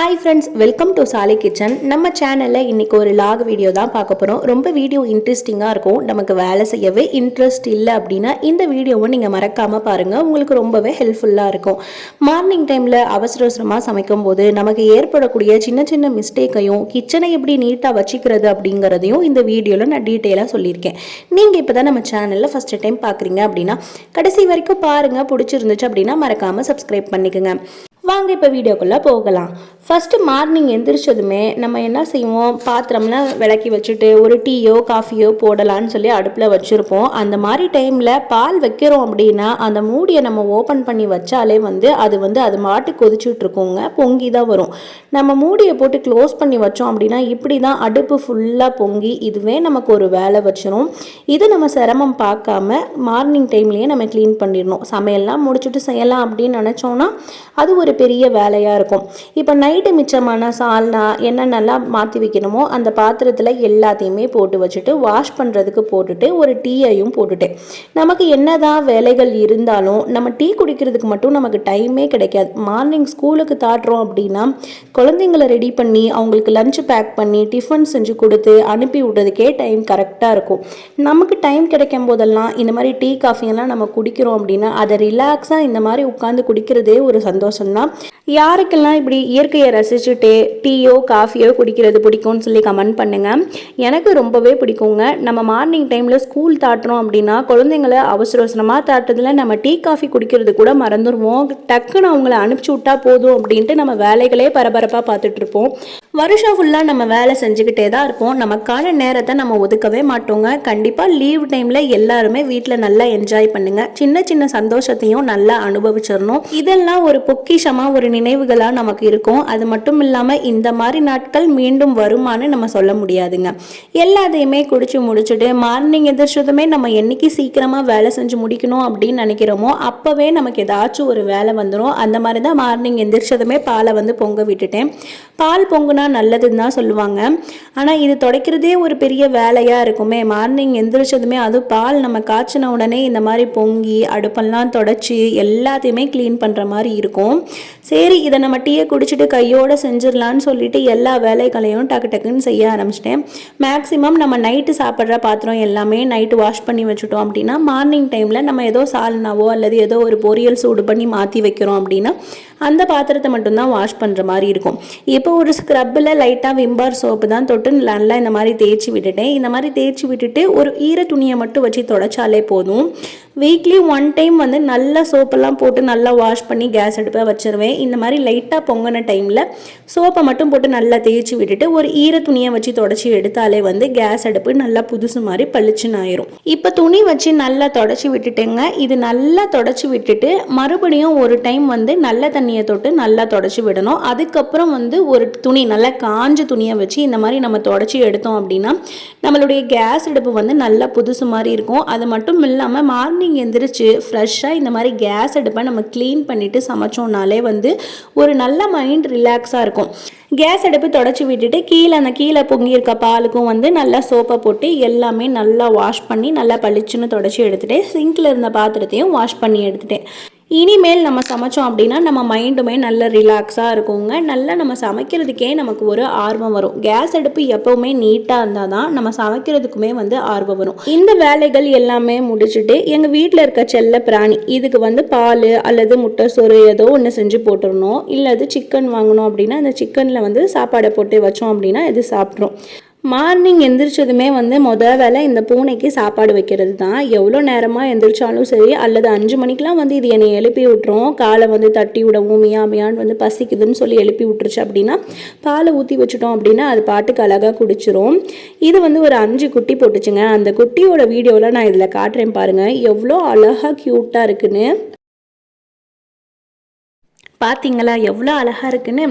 Hi friends welcome to Salai Kitchen நம்ம சேனலில் இன்றைக்கி ஒரு லாக் வீடியோ தான் பார்க்க போகிறோம் ரொம்ப வீடியோ இன்ட்ரெஸ்டிங்காக இருக்கும். நமக்கு வேலை செய்யவே இன்ட்ரெஸ்ட் இல்லை அப்படின்னா இந்த வீடியோவை நீங்கள் மறக்காமல் பாருங்கள் உங்களுக்கு ரொம்பவே ஹெல்ப்ஃபுல்லாக இருக்கும். மார்னிங் டைமில் அவசர அவசரமாக சமைக்கும் போது நமக்கு ஏற்படக்கூடிய சின்ன சின்ன மிஸ்டேக்கையும் கிச்சனை எப்படி நீட்டாக வச்சுக்கிறது அப்படிங்கிறதையும் இந்த வீடியோவில் நான் டீட்டெயிலாக சொல்லியிருக்கேன். நீங்கள் இப்போ தான் நம்ம சேனலில் ஃபஸ்ட்டு டைம் பார்க்குறீங்க அப்படின்னா கடைசி வரைக்கும் பாருங்கள் பிடிச்சிருந்துச்சு அப்படின்னா மறக்காமல் சப்ஸ்கிரைப் பண்ணிக்கோங்க. வாங்க இப்போ வீடியோக்குள்ளே போகலாம். ஃபஸ்ட்டு மார்னிங் எந்திரிச்சதுமே நம்ம என்ன செய்வோம்? பாத்திரம்லாம் விளக்கி வச்சுட்டு ஒரு டீயோ காஃபியோ போடலான்னு சொல்லி அடுப்பில் வச்சுருப்போம். அந்த மாதிரி டைமில் பால் வைக்கிறோம் அப்படின்னா அந்த மூடியை நம்ம ஓப்பன் பண்ணி வச்சாலே வந்து அது வந்து அது மாட்டு கொதிச்சுட்டு இருக்கோங்க. பொங்கி தான் வரும். நம்ம மூடியை போட்டு க்ளோஸ் பண்ணி வச்சோம் அப்படின்னா இப்படி தான் அடுப்பு ஃபுல்லாக பொங்கி இதுவே நமக்கு ஒரு வேலை வச்சிரும். இது நம்ம சிரமம் பார்க்காம மார்னிங் டைம்லேயே நம்ம க்ளீன் பண்ணிடணும். சமையல்லாம் முடிச்சுட்டு செய்யலாம் அப்படின்னு நினச்சோன்னா அது ஒரு பெரிய வேலையாக இருக்கும். இப்போ நைட் நைட்டு மிச்சமான சால்னா என்னென்னலாம் மாற்றி வைக்கணுமோ அந்த பாத்திரத்தில் எல்லாத்தையுமே போட்டு வச்சுட்டு வாஷ் பண்ணுறதுக்கு போட்டுட்டு ஒரு டீயையும் போட்டுட்டேன் நமக்கு என்னதான் வேலைகள் இருந்தாலும் நம்ம டீ குடிக்கிறதுக்கு மட்டும் நமக்கு டைமே கிடைக்காது. மார்னிங் ஸ்கூலுக்கு தாட்டுறோம் அப்படின்னா குழந்தைங்களை ரெடி பண்ணி அவங்களுக்கு லஞ்ச் பேக் பண்ணி டிஃபன் செஞ்சு கொடுத்து அனுப்பி விடுறதுக்கே டைம் கரெக்டாக இருக்கும். நமக்கு டைம் கிடைக்கும் போதெல்லாம் இந்த மாதிரி டீ காஃபியெல்லாம் நம்ம குடிக்கிறோம் அப்படின்னா அதை ரிலாக்ஸாக இந்த மாதிரி உட்காந்து குடிக்கிறதே ஒரு சந்தோஷம்தான். யாருக்கெல்லாம் இப்படி இயற்கை இயற்கையை ரசிச்சுட்டு டீயோ காஃபியோ குடிக்கிறது பிடிக்கும்னு சொல்லி கமெண்ட் பண்ணுங்கள் எனக்கு ரொம்பவே பிடிக்குங்க. நம்ம மார்னிங் டைமில் ஸ்கூல் தாட்டுறோம் அப்படின்னா குழந்தைங்கள அவசர அவசரமாக தாட்டுறதுல நம்ம டீ காஃபி குடிக்கிறது கூட மறந்துடுவோம் டக்குன்னு அவங்கள அனுப்பிச்சி விட்டா போதும் அப்படின்ட்டு நம்ம வேலைகளே பரபரப்பாக பார்த்துட்ருப்போம் வருஷம் ஃபுல்லாக நம்ம வேலை செஞ்சுக்கிட்டே தான் இருப்போம் நமக்கான நேரத்தை நம்ம ஒதுக்கவே மாட்டோங்க. கண்டிப்பாக லீவ் டைமில் எல்லாருமே வீட்டில் நல்லா என்ஜாய் பண்ணுங்க. சின்ன சின்ன சந்தோஷத்தையும் நல்லா அனுபவிச்சிடணும் இதெல்லாம் ஒரு பொக்கிஷமாக ஒரு நினைவுகளாக நமக்கு இருக்கும். அது மட்டும் இல்லாமல் இந்த மாதிரி நாட்கள் மீண்டும் வருமானு நம்ம சொல்ல முடியாதுங்க. எல்லாத்தையுமே குடிச்சு முடிச்சுட்டு மார்னிங் எதிர்ச்சதுமே நம்ம என்னைக்கு சீக்கிரமாக வேலை செஞ்சு முடிக்கணும் அப்படின்னு நினைக்கிறோமோ அப்போவே நமக்கு ஏதாச்சும் ஒரு வேலை வந்துடும் அந்த மாதிரி தான் மார்னிங் எந்திரிச்சதுமே பாலை வந்து பொங்க விட்டுட்டேன். பால் பொங்குனா நல்லதுன்னு தான் சொல்லுவாங்க. ஆனால் இது துடைக்கிறதே ஒரு பெரிய வேலையாக இருக்குமே. மார்னிங் எந்திரிச்சதுமே அது பால் நம்ம காய்ச்சின உடனே இந்த மாதிரி பொங்கி அடுப்பெல்லாம் தொடச்சி எல்லாத்தையுமே க்ளீன் பண்ணுற மாதிரி இருக்கும். சரி இதை நம்ம டீயை குடிச்சிட்டு கையோடு செஞ்சிடலான்னு சொல்லிட்டு எல்லா வேலைகளையும் டக்கு டக்குன்னு செய்ய ஆரம்பிச்சிட்டேன். மேக்ஸிமம் நம்ம நைட்டு சாப்பிட்ற பாத்திரம் எல்லாமே நைட்டு வாஷ் பண்ணி வச்சுட்டோம் அப்படின்னா மார்னிங் டைமில் நம்ம ஏதோ சால்னாவோ அல்லது ஏதோ ஒரு பொரியல் சூடு பண்ணி மாற்றி வைக்கிறோம் அப்படின்னா அந்த பாத்திரத்தை மட்டும்தான் வாஷ் பண்ணுற மாதிரி இருக்கும். இப்போ ஒரு ஸ்க்ரப்பில் லைட்டாக விம்பார் சோப்பு தான் தொட்டு நல்லா இந்த மாதிரி தேய்ச்சி விட்டுட்டேன். இந்த மாதிரி தேய்ச்சி விட்டுட்டு ஒரு ஈர துணியை மட்டும் வச்சு தொடச்சாலே போதும். வீக்லி ஒன் டைம் வந்து நல்லா சோப்பெல்லாம் போட்டு நல்லா வாஷ் பண்ணி கேஸ் அடுப்பை வச்சுருவேன். இந்த மாதிரி லைட்டாக பொங்கின டைமில் சோப்பை மட்டும் போட்டு நல்லா தேய்ச்சி விட்டுட்டு ஒரு ஈர துணியை வச்சு தொடச்சி எடுத்தாலே வந்து கேஸ் அடுப்பு நல்லா புதுசு மாதிரி பளிச்சுன்னு ஆயிரும். இப்போ துணி வச்சு நல்லா தொடச்சி விட்டுட்டேங்க. இது நல்லா தொடச்சி விட்டுட்டு மறுபடியும் ஒரு டைம் வந்து நல்ல தண்ணி தண்ணியை தொட்டு நல்லா தொடச்சி விடணும். அதுக்கப்புறம் வந்து ஒரு துணி நல்லா காஞ்ச துணியை வச்சு இந்த மாதிரி நம்ம தொடச்சி எடுத்தோம் அப்படின்னா நம்மளுடைய கேஸ் அடுப்பு வந்து நல்லா புதுசு மாதிரி இருக்கும். அது மட்டும் இல்லாமல் மார்னிங் எந்திரிச்சு ஃப்ரெஷ்ஷாக இந்த மாதிரி கேஸ் அடுப்பை நம்ம க்ளீன் பண்ணிவிட்டு சமைச்சோம்னாலே வந்து ஒரு நல்ல மைண்ட் ரிலாக்ஸாக இருக்கும். கேஸ் அடுப்பு தொடச்சி விட்டுட்டு கீழே அந்த கீழே பொங்கியிருக்க பாலுக்கும் வந்து நல்லா சோப்பை போட்டு எல்லாமே நல்லா வாஷ் பண்ணி நல்லா பளிச்சுன்னு தொடச்சி எடுத்துகிட்டு சிங்கில் இருந்த பாத்திரத்தையும் வாஷ் பண்ணி எடுத்துட்டேன். இனிமேல் நம்ம சமைச்சோம் அப்படின்னா நம்ம மைண்டுமே நல்ல ரிலாக்ஸாக இருக்குங்க. நல்லா நம்ம சமைக்கிறதுக்கே நமக்கு ஒரு ஆர்வம் வரும். கேஸ் அடுப்பு எப்போவுமே நீட்டாக இருந்தால் தான் நம்ம சமைக்கிறதுக்குமே வந்து ஆர்வம் வரும். இந்த வேலைகள் எல்லாமே முடிச்சுட்டு எங்கள் வீட்டில் இருக்க செல்ல பிராணி இதுக்கு வந்து பால் அல்லது முட்டை சொறு ஏதோ ஒன்று செஞ்சு போட்டுடணும் இல்லை அது சிக்கன் வாங்கணும் அப்படின்னா அந்த சிக்கனில் வந்து சாப்பாடை போட்டு வச்சோம் அப்படின்னா இது சாப்பிட்ரும். மார்னிங் எந்திரிச்சதுமே வந்து முத வேலை இந்த பூனைக்கு சாப்பாடு வைக்கிறது தான் எவ்வளோ நேரமாக எந்திரிச்சாலும் சரி அல்லது அஞ்சு மணிக்கெலாம் வந்து இது என்னை எழுப்பி விட்டுரும். காலை வந்து தட்டி விடவும் மியாமியான்னு வந்து பசிக்குதுன்னு சொல்லி எழுப்பி விட்டுருச்சு அப்படின்னா பாலை ஊற்றி வச்சுட்டோம் அப்படின்னா அது பாட்டுக்கு அழகாக குடிச்சிரும். இது வந்து ஒரு அஞ்சு குட்டி போட்டுச்சுங்க. அந்த குட்டியோட வீடியோவில் நான் இதில் காட்டுறேன் பாருங்கள் எவ்வளோ அழகாக க்யூட்டாக இருக்குன்னு. பார்த்தீங்களா எவ்வளோ அழகாக இருக்குன்னு.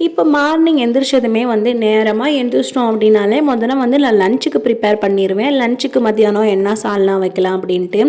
இப்போ மார்னிங் எந்திரிச்சதுமே வந்து நேரமாக எந்திரிச்சிட்டோம் அப்படின்னாலே முதல்ல வந்து நான் லஞ்சுக்கு ப்ரிப்பேர் பண்ணிடுவேன் லஞ்சுக்கு மத்தியானம் என்ன சால்லாம் வைக்கலாம் அப்படின்ட்டு.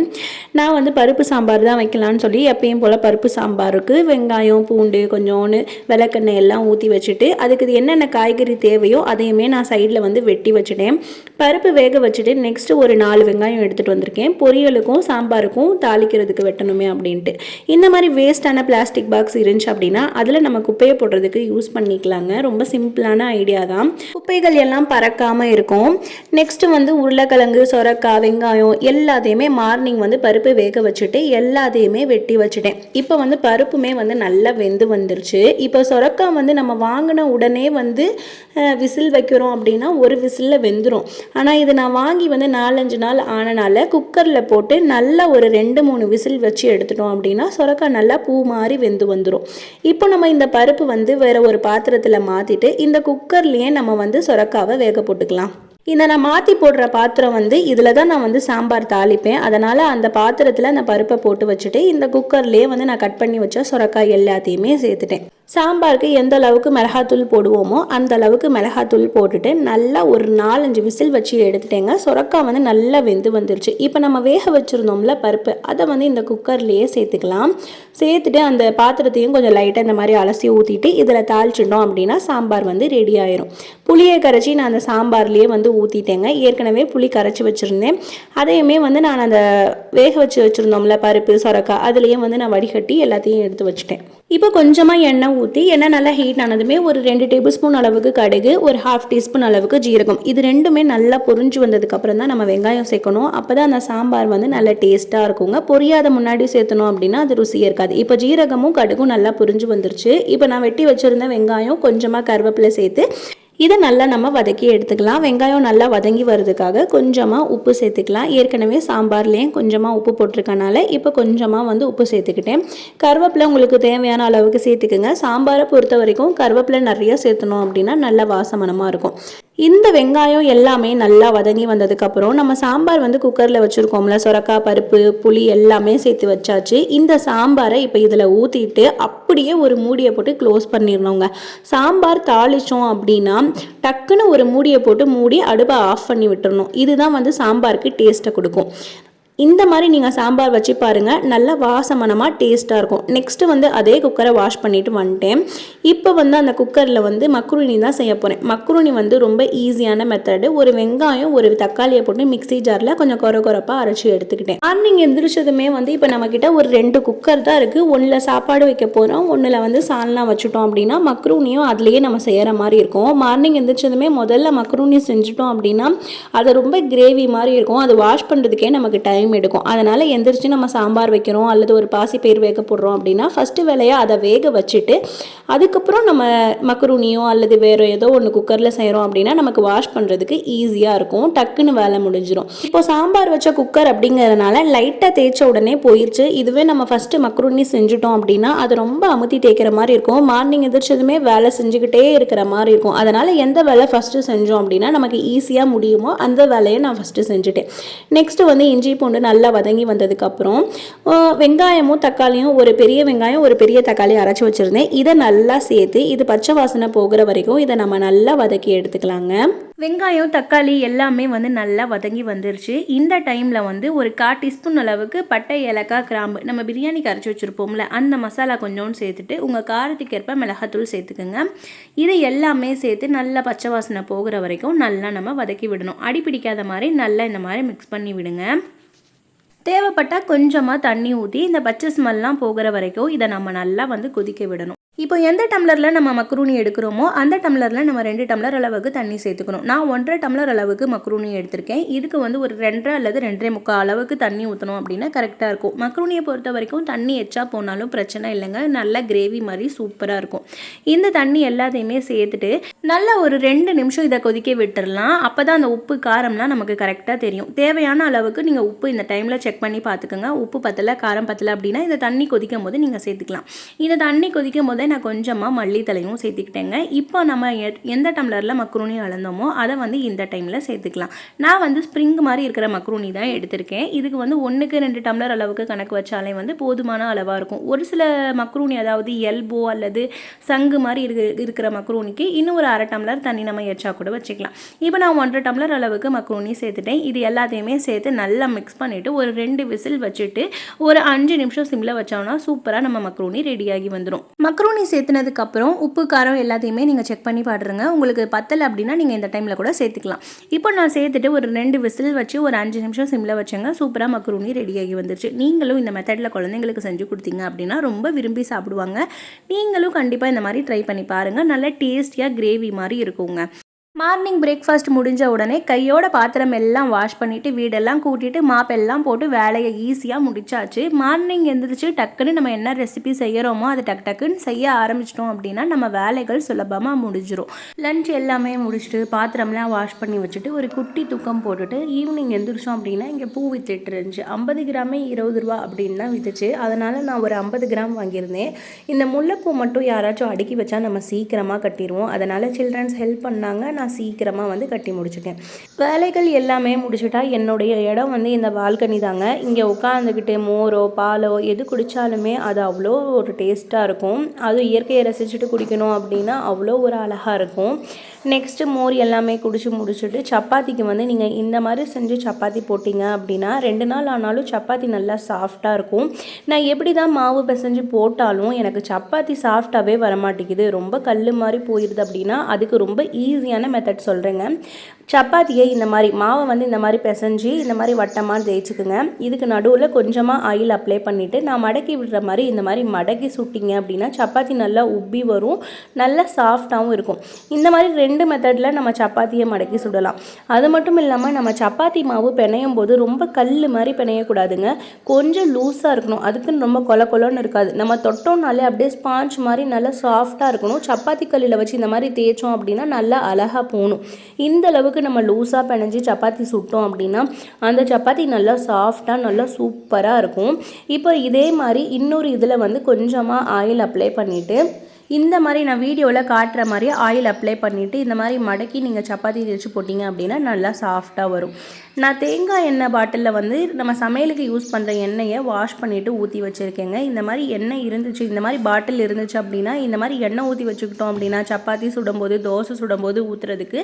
நான் வந்து பருப்பு சாம்பார் தான் வைக்கலான்னு சொல்லி எப்பயும் போல் பருப்பு சாம்பாருக்கு வெங்காயம் பூண்டு கொஞ்சோன்னு விளக்கெண்ணெய் எல்லாம் ஊற்றி வச்சுட்டு அதுக்கு என்னென்ன காய்கறி தேவையோ அதையுமே நான் சைடில் வந்து வெட்டி வச்சுட்டேன். பருப்பு வேக வச்சுட்டு நெக்ஸ்ட்டு ஒரு நாலு வெங்காயம் எடுத்துகிட்டு வந்திருக்கேன். பொரியலுக்கும் சாம்பாருக்கும் தாளிக்கிறதுக்கு வெட்டணுமே அப்படின்ட்டு. இந்த மாதிரி வேஸ்டான பிளாஸ்டிக் பாக்ஸ் இருந்துச்சு அப்படின்னா அதில் நம்ம குப்பையை போடுறதுக்கு யூஸ் பண்ணிக்கலாங்க. ரொம்ப சிம்பிளான ஐடியா தான். குப்பைகள் எல்லாம் பறக்காமல் இருக்கும். நெக்ஸ்ட்டு வந்து உருளைக்கிழங்கு சொரக்காய் வெங்காயம் எல்லாத்தையுமே மார்னிங் வந்து பருப்பு வேக வச்சுட்டு எல்லாத்தையுமே வெட்டி வச்சுட்டேன். இப்போ வந்து பருப்புமே வந்து நல்லா வெந்து வந்துருச்சு. இப்போ சொரக்காய் வந்து நம்ம வாங்கின உடனே வந்து விசில் வைக்கிறோம் அப்படின்னா ஒரு விசிலில் வெந்துடும் ஆனால் இது நான் வாங்கி வந்து நாலஞ்சு நாள் ஆனனால குக்கரில் போட்டு நல்லா ஒரு ரெண்டு மூணு விசில் வச்சு எடுத்துட்டோம் அப்படின்னா சொரக்காய் நல்லா பூ மாதிரி வெந்து வந்துடும் இப்போ நம்ம இந்த பருப்பு வந்து வேறு ஒரு பாத்திரத்தில் மாற்றிட்டு இந்த குக்கர்லேயே நம்ம வந்து சொரக்காவை வேக போட்டுக்கலாம். இந்த நான் மாற்றி போடுற பாத்திரம் வந்து இதில் தான் நான் வந்து சாம்பார் தாளிப்பேன். அதனால் அந்த பாத்திரத்தில் அந்த பருப்பை போட்டு வச்சுட்டு இந்த குக்கர்லேயே வந்து நான் கட் பண்ணி வச்ச சுரக்காய் எல்லாத்தையுமே சேர்த்துட்டேன். சாம்பாருக்கு எந்த அளவுக்கு மிளகாத்தூள் போடுவோமோ அந்த அளவுக்கு மிளகாத்தூள் போட்டுட்டு நல்லா ஒரு நாலஞ்சு விசில் வச்சு எடுத்துட்டேங்க. சுரக்கா வந்து நல்லா வெந்து வந்துருச்சு. இப்போ நம்ம வேக வச்சுருந்தோம்ல பருப்பு அதை வந்து இந்த குக்கர்லேயே சேர்த்துக்கலாம். சேர்த்துட்டு அந்த பாத்திரத்தையும் கொஞ்சம் லைட்டாக இந்த மாதிரி அலசி ஊற்றிட்டு இதில் தாளிச்சிட்டோம் அப்படின்னா சாம்பார் வந்து ரெடி ஆயிரும். புளியை கரைச்சி நான் அந்த சாம்பார்லேயே வந்து ஊற்றிட்டேங்க ஏற்கனவே புளி கரைச்சி வச்சுருந்தேன். அதையுமே வந்து நான் அந்த வேக வச்சு வச்சுருந்தோம்ல பருப்பு சொரக்காய் அதுலேயே வந்து நான் வடிகட்டி எல்லாத்தையும் எடுத்து வச்சுட்டேன். இப்போ கொஞ்சமாக எண்ணெய் ஊற்றி எண்ணெய் நல்லா ஹீட் ஆனதுமே ஒரு ரெண்டு டேபிள் ஸ்பூன் அளவுக்கு கடுகு ஒரு ஹாஃப் டீஸ்பூன் அளவுக்கு ஜீரகம். இது ரெண்டுமே நல்லா பொரிஞ்சு வந்ததுக்கப்புறம் தான் நம்ம வெங்காயம் சேர்க்கணும். அப்போ தான் அந்த சாம்பார் வந்து நல்லா டேஸ்ட்டாக இருக்குங்க. பொரியாத முன்னாடி சேர்த்தணும் அப்படின்னா அது ருசியாக இருக்காது. இப்போ ஜீரகமும் கடுகும் நல்லா புரிஞ்சு வந்துருச்சு. இப்போ நான் வெட்டி வச்சுருந்த வெங்காயம் கொஞ்சமாக கருவேப்பிலை சேர்த்து இதை நல்லா நம்ம வதக்கி எடுத்துக்கலாம். வெங்காயம் நல்லா வதங்கி வர்றதுக்காக கொஞ்சமாக உப்பு சேர்த்துக்கலாம். ஏற்கனவே சாம்பார்லேயும் கொஞ்சமாக உப்பு போட்டிருக்கனால இப்போ கொஞ்சமாக வந்து உப்பு சேர்த்துக்கிட்டேன். கருவேப்பிலை உங்களுக்கு தேவையான அளவுக்கு சேர்த்துக்குங்க. சாம்பாரை பொறுத்த வரைக்கும் கருவேப்பிலை நிறைய சேர்த்தணும் அப்படின்னா நல்ல வாசமனமாக இருக்கும். இந்த வெங்காயம் எல்லாமே நல்லா வதங்கி வந்ததுக்கப்புறம் நம்ம சாம்பார் வந்து குக்கரில் வச்சுருக்கோம்ல. சொரக்காய் பருப்பு புளி எல்லாமே சேர்த்து வச்சாச்சு. இந்த சாம்பாரை இப்போ இதில் ஊற்றிட்டு அப்படியே ஒரு மூடியை போட்டு க்ளோஸ் பண்ணிடணுங்க. சாம்பார் தாளித்தோம் அப்படின்னா டக்குன்னு ஒரு மூடியை போட்டு மூடி அடுப்பை ஆஃப் பண்ணி விட்டுறணும். இதுதான் வந்து சாம்பாருக்கு டேஸ்ட்டை கொடுக்கும். இந்த மாதிரி நீங்கள் சாம்பார் வச்சு பாருங்கள் நல்ல வாசமனமாக டேஸ்ட்டாக இருக்கும். நெக்ஸ்ட்டு வந்து அதே குக்கரை வாஷ் பண்ணிவிட்டு வந்துட்டேன். இப்போ வந்து அந்த குக்கரில் வந்து மக்ருனி தான் செய்ய போகிறேன் மக்ருனி வந்து ரொம்ப ஈஸியான மெத்தடு ஒரு வெங்காயம் ஒரு தக்காளியை போட்டு மிக்சி ஜாரில் கொஞ்சம் குறை குறைப்பாக அரைச்சி எடுத்துக்கிட்டேன். மார்னிங் எந்திரிச்சதுமே வந்து இப்போ நம்மக்கிட்ட ஒரு ரெண்டு குக்கர் தான் இருக்குது ஒன்றில் சாப்பாடு வைக்க போகிறோம் ஒன்றில் வந்து சால்னா வச்சுட்டோம் அப்படின்னா மக்ரூனியும் அதுலேயே நம்ம செய்கிற மாதிரி இருக்கும். மார்னிங் எந்திரிச்சதுமே முதல்ல மக்ரூனி செஞ்சுட்டோம் அப்படின்னா அது ரொம்ப கிரேவி மாதிரி இருக்கும். அது வாஷ் பண்ணுறதுக்கே நமக்கு டைம் டைம் எடுக்கும். அதனால் எந்திரிச்சு நம்ம சாம்பார் வைக்கிறோம் அல்லது ஒரு பாசி பயிர் வேக போடுறோம் அப்படின்னா ஃபஸ்ட்டு வேலையாக அதை வேக வச்சுட்டு அதுக்கப்புறம் நம்ம மக்ரூனியோ அல்லது வேறு ஏதோ ஒன்று குக்கரில் செய்கிறோம் அப்படின்னா நமக்கு வாஷ் பண்ணுறதுக்கு ஈஸியாக இருக்கும். டக்குன்னு வேலை முடிஞ்சிடும் இப்போ சாம்பார் வச்ச குக்கர் அப்படிங்கிறதுனால லைட்டாக தேய்ச்ச உடனே போயிடுச்சு இதுவே நம்ம ஃபஸ்ட்டு மக்ரூனி செஞ்சுட்டோம் அப்படின்னா அது ரொம்ப அமுத்தி தேய்க்கிற மாதிரி இருக்கும். மார்னிங் எதிர்ச்சதுமே வேலை செஞ்சுக்கிட்டே இருக்கிற மாதிரி இருக்கும். அதனால் எந்த வேலை ஃபஸ்ட்டு செஞ்சோம் அப்படின்னா நமக்கு ஈஸியாக முடியுமோ அந்த வேலையை நான் ஃபஸ்ட்டு செஞ்சுட்டேன். நெக்ஸ்ட்டு வந்து இஞ்சி பூண்டு போட்டு நல்லா வதங்கி வந்ததுக்கப்புறம் வெங்காயமும் தக்காளியும் ஒரு பெரிய வெங்காயம் ஒரு பெரிய தக்காளி அரைச்சி வச்சுருந்தேன். இதை நல்லா சேர்த்து இது பச்சை வாசனை போகிற வரைக்கும் இதை நம்ம நல்லா வதக்கி எடுத்துக்கலாங்க. வெங்காயம் தக்காளி எல்லாமே வந்து நல்லா வதங்கி வந்துருச்சு. இந்த டைமில் வந்து ஒரு கா டீஸ்பூன் அளவுக்கு பட்டை ஏலக்காய் கிராம்பு நம்ம பிரியாணி கரைச்சி வச்சுருப்போம்ல அந்த மசாலா கொஞ்சோண்டு சேர்த்துட்டு உங்கள் காரத்துக்கு ஏற்ப மிளகாத்தூள் சேர்த்துக்குங்க. இதை எல்லாமே சேர்த்து நல்லா பச்சை வாசனை போகிற வரைக்கும் நல்லா நம்ம வதக்கி விடணும். அடி பிடிக்காத மாதிரி நல்லா இந்த மாதிரி மிக்ஸ் பண்ணி விடுங்க. தேவைப்பட்டால் கொஞ்சமாக தண்ணி ஊற்றி இந்த பச்சை ஸ்மெல்லாம் போகிற வரைக்கும் இதை நம்ம நல்லா வந்து கொதிக்க விடணும். இப்போ எந்த டம்ளரில் நம்ம மக்ரூனி எடுக்கிறோமோ அந்த டம்ளரில் நம்ம ரெண்டு டம்ளர் அளவுக்கு தண்ணி சேர்த்துக்கணும். நான் ஒன்றரை டம்ளர் அளவுக்கு மக்ரூனி எடுத்திருக்கேன். இதுக்கு வந்து ஒரு ரெண்டரை அல்லது ரெண்டரை முக்கால் அளவுக்கு தண்ணி ஊற்றணும் அப்படின்னா கரெக்டாக இருக்கும். மக்ரூனியை பொறுத்த வரைக்கும் தண்ணி எச்சா போனாலும் பிரச்சனை இல்லைங்க. நல்ல கிரேவி மாதிரி சூப்பராக இருக்கும். இந்த தண்ணி எல்லாத்தையுமே சேர்த்துட்டு நல்லா ஒரு ரெண்டு நிமிஷம் இதை கொதிக்க விட்டுடலாம் அப்போ தான் அந்த உப்பு காரம்லாம் நமக்கு கரெக்டாக தெரியும். தேவையான அளவுக்கு நீங்கள் உப்பு இந்த டைமில் செக் பண்ணி பார்த்துக்கோங்க. உப்பு பத்தலை காரம் பத்தலை அப்படின்னா இந்த தண்ணி கொதிக்கும் போது நீங்கள் சேர்த்துக்கலாம். இந்த தண்ணி கொதிக்கும் போதே நான் கொஞ்சமாக மல்லித்தலையும் சேர்த்துக்கிட்டேங்க. இப்போ நம்ம எந்த டம்ளரில் மக்ரூனி அளந்தோமோ அதை வந்து இந்த டைமில் சேர்த்துக்கலாம். நான் வந்து ஸ்ப்ரிங் மாதிரி இருக்கிற மக்ரூனி தான் எடுத்திருக்கேன். இதுக்கு வந்து ஒன்றுக்கு ரெண்டு டம்ளர் அளவுக்கு கணக்கு வச்சாலே வந்து போதுமான அளவாக இருக்கும். ஒரு சில மக்ரூனி அதாவது எல்போ அல்லது சங்கு மாதிரி இருக்கு இருக்கிற மக்ரூனிக்கு இன்னும் ஒரு அரை டம்ளர் தண்ணி நம்ம எச்சா கூட வச்சுக்கலாம். இப்போ நான் ஒன்றரை டம்ளர் அளவுக்கு மக்ரூனி சேர்த்துட்டேன். இது எல்லாத்தையுமே சேர்த்து நல்லா மிக்ஸ் பண்ணிவிட்டு ஒரு ரெண்டு விசில் வச்சுட்டு ஒரு அஞ்சு நிமிஷம் சிம்மில் வச்சோம்னா சூப்பராக நம்ம மக்ரூனி ரெடியாகி வந்துடும் மக்ரூனி மக்ரூனி சேர்த்துனதுக்கப்புறம் உப்பு காரம் எல்லாத்தையுமே நீங்கள் செக் பண்ணி பாடுறங்க உங்களுக்கு பத்தலை அப்படின்னா நீங்கள் இந்த டைமில் கூட சேர்த்துக்கலாம். இப்போ நான் சேர்த்துட்டு ஒரு ரெண்டு விசில் வச்சு ஒரு அஞ்சு நிமிஷம் சிம்மில் வச்சேங்க. சூப்பராக மக்ரூனி ரெடியாகி வந்துருச்சு. நீங்களும் இந்த மெத்தடில் குழந்தைங்களுக்கு செஞ்சு கொடுத்தீங்க அப்படின்னா ரொம்ப விரும்பி சாப்பிடுவாங்க. நீங்களும் கண்டிப்பாக இந்த மாதிரி ட்ரை பண்ணி பாருங்கள் நல்ல டேஸ்டியாக கிரேவி மாதிரி இருக்குங்க. மார்னிங் பிரேக்ஃபாஸ்ட் முடிஞ்ச உடனே கையோட பாத்திரம் எல்லாம் வாஷ் பண்ணிவிட்டு வீடெல்லாம் கூட்டிட்டு மாப்பெல்லாம் போட்டு வேலையை ஈஸியாக முடிச்சாச்சு. மார்னிங் எழுந்திரிச்சு டக்குன்னு நம்ம என்ன ரெசிபி செய்கிறோமோ அதை டக்கு டக்குன்னு செய்ய ஆரம்பிச்சிட்டோம் அப்படின்னா நம்ம வேலைகள் சுலபமாக முடிஞ்சிடும் லஞ்ச் எல்லாமே முடிச்சுட்டு பாத்திரம்லாம் வாஷ் பண்ணி வச்சுட்டு ஒரு குட்டி தூக்கம் போட்டுட்டு ஈவினிங் எழுந்திரிச்சோம் அப்படின்னா இங்கே பூ வித்துட்டு இருந்துச்சு. ஐம்பது கிராமே இருபது ரூபா அப்படின்னு தான் வித்துச்சு. அதனால் நான் ஒரு ஐம்பது கிராம் வாங்கியிருந்தேன். இந்த முல்லைப்பூ மட்டும் யாராச்சும் அடுக்கி வச்சா நம்ம சீக்கிரமாக கட்டிடுவோம். அதனால் சில்ட்ரன்ஸ் ஹெல்ப் பண்ணாங்க. நான் சீக்கிரமாக வந்து கட்டி முடிச்சுட்டேன். வேலைகள் எல்லாமே முடிச்சுட்டா என்னுடைய இடம் வந்து இந்த பால்கனி தாங்க. இங்கே உட்காந்துக்கிட்டு மோரோ பாலோ எது குடித்தாலுமே அது அவ்வளோ ஒரு டேஸ்ட்டாக இருக்கும். அதுவும் இயற்கையை ரசிச்சுட்டு குடிக்கணும் அப்படின்னா அவ்வளோ ஒரு அழகாக இருக்கும். நெக்ஸ்ட்டு மோர் எல்லாமே குடிச்சு முடிச்சுட்டு சப்பாத்திக்கு வந்து நீங்கள் இந்த மாதிரி செஞ்சு சப்பாத்தி போட்டிங்க அப்படின்னா ரெண்டு நாள் ஆனாலும் சப்பாத்தி நல்லா சாஃப்டாக இருக்கும். நான் எப்படி தான் மாவு பிசைஞ்சு போட்டாலும் எனக்கு சப்பாத்தி சாஃப்டாகவே வரமாட்டேங்குது. ரொம்ப கல் மாதிரி போயிடுது அப்படின்னா அதுக்கு ரொம்ப ஈஸியான மெத்தட் சொல்கிறேங்க சப்பாத்தியை இந்த மாதிரி மாவை வந்து இந்த மாதிரி பிசைஞ்சு இந்த மாதிரி வட்டமாக தேய்ச்சிக்குங்க. இதுக்கு நடுவில் கொஞ்சமாக ஆயில் அப்ளை பண்ணிவிட்டு நான் மடக்கி விடுற மாதிரி இந்த மாதிரி மடக்கி சுட்டிங்க அப்படின்னா சப்பாத்தி நல்லா உப்பி வரும். நல்லா சாஃப்டாகவும் இருக்கும். இந்த மாதிரி ரெண்டு மெத்தடில் நம்ம சப்பாத்தியை மடக்கி சுடலாம். அது மட்டும் இல்லாமல் நம்ம சப்பாத்தி மாவு பிணையும் போது ரொம்ப கல் மாதிரி பிணையக்கூடாதுங்க. கொஞ்சம் லூஸாக இருக்கணும். அதுக்குன்னு ரொம்ப கொல கொலன்னு இருக்காது. நம்ம தொட்டோம்னாலே அப்படியே ஸ்பாஞ்ச் மாதிரி நல்லா சாஃப்டாக இருக்கணும். சப்பாத்தி கல்லில் வச்சு இந்த மாதிரி தேய்ச்சோம் அப்படின்னா நல்லா அழகாக போகணும். இந்த அளவுக்கு நம்ம லூஸாக பிணைஞ்சி சப்பாத்தி சுட்டோம் அப்படின்னா அந்த சப்பாத்தி நல்லா சாஃப்டாக நல்லா சூப்பராக இருக்கும். இப்போ இதே மாதிரி இன்னொரு இதில் வந்து கொஞ்சமாக ஆயில் அப்ளை பண்ணிவிட்டு இந்த மாதிரி நான் வீடியோவில் காட்டுற மாதிரி ஆயில் அப்ளை பண்ணிவிட்டு இந்த மாதிரி மடக்கி நீங்கள் சப்பாத்தி தேய்ச்சி போட்டிங்க அப்படின்னா நல்லா சாஃப்டாக வரும். நான் தேங்காய் எண்ணெய் பாட்டிலில் வந்து நம்ம சமையலுக்கு யூஸ் பண்ணுற எண்ணெயை வாஷ் பண்ணிவிட்டு ஊற்றி வச்சுருக்கேங்க. இந்த மாதிரி எண்ணெய் இருந்துச்சு இந்த மாதிரி பாட்டில் இருந்துச்சு அப்படின்னா இந்த மாதிரி எண்ணெய் ஊற்றி வச்சுக்கிட்டோம் அப்படின்னா சப்பாத்தி சுடும்போது தோசை சுடும்போது ஊற்றுறதுக்கு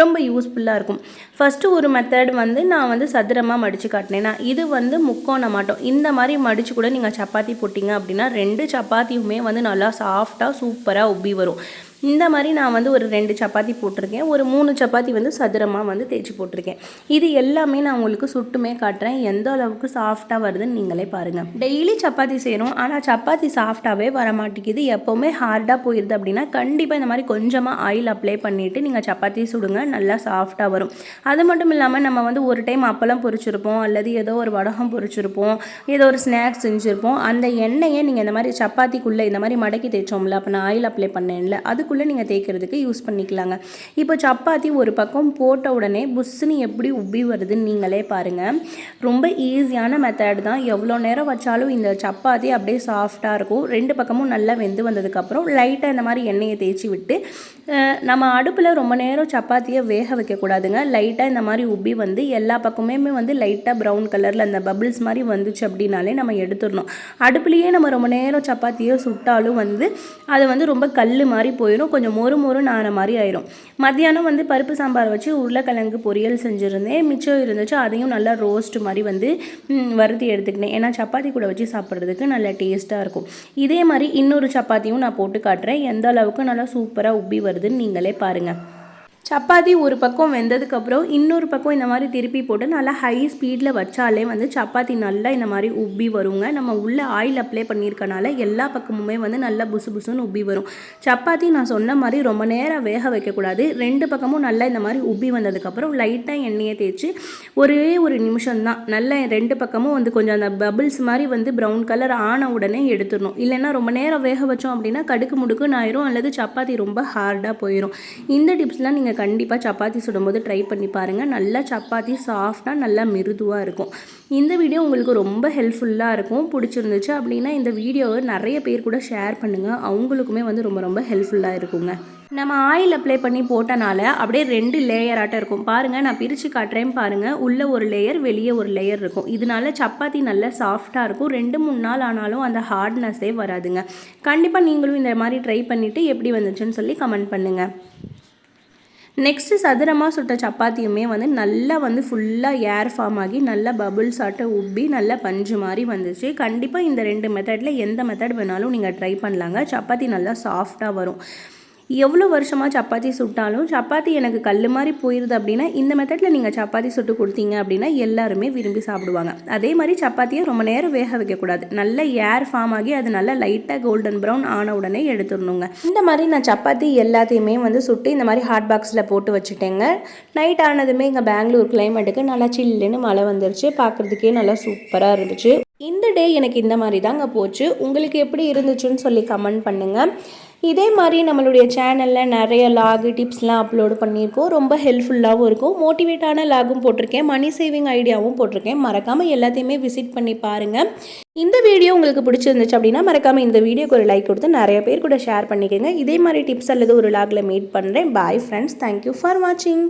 ரொம்ப யூஸ்ஃபுல்லாக இருக்கும். ஃபஸ்ட்டு ஒரு மெத்தட் வந்து நான் வந்து சதுரமாக மடித்து காட்டினேன். இது வந்து முக்கோண மாட்டோம். இந்த மாதிரி மடித்து கூட நீங்கள் சப்பாத்தி போட்டிங்க அப்படின்னா ரெண்டு சப்பாத்தியுமே வந்து நல்லா சாஃப்டாக சூப்பராக உப்பி வரும். இந்த மாதிரி நான் வந்து ஒரு ரெண்டு சப்பாத்தி போட்டிருக்கேன். ஒரு மூணு சப்பாத்தி வந்து சதுரமாக வந்து தேய்ச்சி போட்டிருக்கேன். இது எல்லாமே நான் உங்களுக்கு சுட்டுமே காட்டுறேன். எந்த அளவுக்கு சாஃப்டாக வருதுன்னு நீங்களே பாருங்கள் டெய்லி சப்பாத்தி செய்கிறோம் ஆனால் சப்பாத்தி சாஃப்டாகவே வர மாட்டேங்குது எப்போவுமே ஹார்டாக போயிடுது அப்படின்னா கண்டிப்பாக இந்த மாதிரி கொஞ்சமாக ஆயில் அப்ளை பண்ணிவிட்டு நீங்கள் சப்பாத்தி சுடுங்க. நல்லா சாஃப்டாக வரும். அது மட்டும் இல்லாமல் நம்ம வந்து ஒரு டைம் அப்பளம் பொரிச்சிருப்போம். அல்லது ஏதோ ஒரு வடகம் பொரிச்சிருப்போம். ஏதோ ஒரு ஸ்நாக்ஸ் செஞ்சுருப்போம். அந்த எண்ணெயை நீங்கள் இந்த மாதிரி சப்பாத்திக்குள்ளே இந்த மாதிரி மடக்கி தேய்ச்சோம்ல அப்போ நான் ஆயில் அப்ளை பண்ணேன்ல அது அதுக்குள்ளே நீங்கள் தேய்க்கிறதுக்கு யூஸ் பண்ணிக்கலாங்க. இப்போ சப்பாத்தி ஒரு பக்கம் போட்ட உடனே புஷ்ஷுன்னு எப்படி உப்பி வருதுன்னு நீங்களே பாருங்கள் ரொம்ப ஈஸியான மெத்தட் தான். எவ்வளோ நேரம் வச்சாலும் இந்த சப்பாத்தி அப்படியே சாஃப்டாக இருக்கும். ரெண்டு பக்கமும் நல்லா வெந்து வந்ததுக்கப்புறம் லைட்டாக இந்த மாதிரி எண்ணெயை தேய்ச்சி விட்டு நம்ம அடுப்பில் ரொம்ப நேரம் சப்பாத்தியை வேக வைக்கக்கூடாதுங்க. லைட்டாக இந்த மாதிரி உப்பி வந்து எல்லா பக்கமுமே வந்து லைட்டாக ப்ரௌன் கலரில் அந்த பபிள்ஸ் மாதிரி வந்துச்சு அப்படின்னாலே நம்ம எடுத்துடணும். அடுப்புலேயே நம்ம ரொம்ப நேரம் சப்பாத்தியை சுட்டாலும் வந்து அது வந்து ரொம்ப கல் மாதிரி போயிடும் வச்சிடும் கொஞ்சம் மொறு மொறு நான மாதிரி ஆயிரும். மத்தியானம் வந்து பருப்பு சாம்பார் வச்சு உருளைக்கிழங்கு பொரியல் செஞ்சுருந்தேன். மிச்சம் இருந்துச்சு. அதையும் நல்லா ரோஸ்ட் மாதிரி வந்து வறுத்தி எடுத்துக்கினேன் ஏன்னா சப்பாத்தி கூட வச்சு சாப்பிட்றதுக்கு நல்லா டேஸ்ட்டாக இருக்கும். இதே மாதிரி இன்னொரு சப்பாத்தியும் நான் போட்டு காட்டுறேன். எந்த அளவுக்கு நல்லா சூப்பராக உப்பி வருதுன்னு நீங்களே பாருங்கள் சப்பாத்தி ஒரு பக்கம் வெந்ததுக்கப்புறம் இன்னொரு பக்கம் இந்த மாதிரி திருப்பி போட்டு நல்லா ஹை ஸ்பீடில் வச்சாலே வந்து சப்பாத்தி நல்லா இந்த மாதிரி உப்பி வருங்க. நம்ம உள்ளே ஆயில் அப்ளை பண்ணியிருக்கனால எல்லா பக்கமுமே வந்து நல்லா புசு புசுன்னு உப்பி வரும். சப்பாத்தி நான் சொன்ன மாதிரி ரொம்ப நேரம் வேக வைக்கக்கூடாது. ரெண்டு பக்கமும் நல்லா இந்த மாதிரி உப்பி வந்ததுக்கப்புறம் லைட்டாக எண்ணெயை தேய்ச்சி ஒரே ஒரு நிமிஷம் தான் நல்லா ரெண்டு பக்கமும் வந்து கொஞ்சம் அந்த பபிள்ஸ் மாதிரி வந்து ப்ரௌன் கலர் ஆன உடனே எடுத்துடணும். இல்லைன்னா ரொம்ப நேரம் வேக வச்சோம் அப்படின்னா கடுக்கு முடுக்குன்னு ஆயிரும் அல்லது சப்பாத்தி ரொம்ப ஹார்டாக போயிடும் இந்த டிப்ஸ்லாம் நீங்கள் கண்டிப்பாக சப்பாத்தி சுடும்போது ட்ரை பண்ணி பாருங்கள் நல்லா சப்பாத்தி சாஃப்டாக நல்லா மிருதுவாக இருக்கும். இந்த வீடியோ உங்களுக்கு ரொம்ப ஹெல்ப்ஃபுல்லாக இருக்கும். பிடிச்சிருந்துச்சு அப்படின்னா இந்த வீடியோவை நிறைய பேர் கூட ஷேர் பண்ணுங்கள் அவங்களுக்குமே வந்து ரொம்ப ரொம்ப ஹெல்ப்ஃபுல்லாக இருக்குங்க. நம்ம ஆயில் அப்ளை பண்ணி போட்டனால அப்படியே ரெண்டு லேயராட்டம் இருக்கும். பாருங்கள் நான் பிரித்து காட்டுறேன் பாருங்கள் உள்ளே ஒரு லேயர் வெளியே ஒரு லேயர் இருக்கும். இதனால சப்பாத்தி நல்லா சாஃப்டாக இருக்கும். ரெண்டு மூணு நாள் ஆனாலும் அந்த ஹார்ட்னஸே வராதுங்க. கண்டிப்பாக நீங்களும் இந்த மாதிரி ட்ரை பண்ணிவிட்டு எப்படி வந்துச்சுன்னு சொல்லி கமெண்ட் பண்ணுங்கள் நெக்ஸ்ட்டு சதுரமாக சுட்ட சப்பாத்தியுமே வந்து நல்லா வந்து ஃபுல்லாக ஏர் ஃபார்ம் ஆகி நல்லா பபுள்ஸ் ஆட்ட உப்பி நல்லா பஞ்சு மாதிரி வந்துச்சு. கண்டிப்பாக இந்த ரெண்டு மெத்தடில் எந்த மெத்தட் வேணாலும் நீங்கள் ட்ரை பண்ணலாங்க. சப்பாத்தி நல்லா சாஃப்டாக வரும். எவ்வளோ வருஷமாக சப்பாத்தி சுட்டாலும் சப்பாத்தி எனக்கு கல் மாதிரி போயிடுது அப்படின்னா இந்த மெத்தடில் நீங்கள் சப்பாத்தி சுட்டு கொடுத்தீங்க அப்படின்னா எல்லாருமே விரும்பி சாப்பிடுவாங்க. அதே மாதிரி சப்பாத்தியை ரொம்ப நேரம் வேக வைக்கக்கூடாது. நல்ல ஏர் ஃபார்ம் ஆகி அது நல்லா லைட்டாக கோல்டன் ப்ரௌன் ஆன உடனே எடுத்துடணுங்க. இந்த மாதிரி நான் சப்பாத்தி எல்லாத்தையுமே வந்து சுட்டு இந்த மாதிரி ஹாட் பாக்ஸில் போட்டு வச்சுட்டேங்க. நைட் ஆனதுமே இங்கே பெங்களூர் கிளைமேட்டுக்கு நல்லா சில்லுன்னு மழை வந்துருச்சு. பார்க்குறதுக்கே நல்லா சூப்பராக இருந்துச்சு. இந்த டே எனக்கு இந்த மாதிரி தாங்க போச்சு. உங்களுக்கு எப்படி இருந்துச்சுன்னு சொல்லி கமெண்ட் பண்ணுங்கள் இதே மாதிரி நம்மளுடைய சேனலில் நிறைய லாகு டிப்ஸ்லாம் அப்லோடு பண்ணியிருக்கோம். ரொம்ப ஹெல்ப்ஃபுல்லாகவும் இருக்கும். மோட்டிவேட்டான லாகும் போட்டிருக்கேன். மணி சேவிங் ஐடியாவும் போட்டிருக்கேன். மறக்காமல் எல்லாத்தையுமே விசிட் பண்ணி பாருங்கள் இந்த வீடியோ உங்களுக்கு பிடிச்சிருந்துச்சு அப்படின்னா மறக்காமல் இந்த வீடியோக்கு ஒரு லைக் கொடுத்து நிறைய பேர் கூட ஷேர் பண்ணிக்கோங்க. இதே மாதிரி டிப்ஸ் அல்லது ஒரு லாகில் மீட் பண்ணுறேன் பாய் ஃப்ரெண்ட்ஸ் தேங்க்யூ ஃபார் வாட்சிங்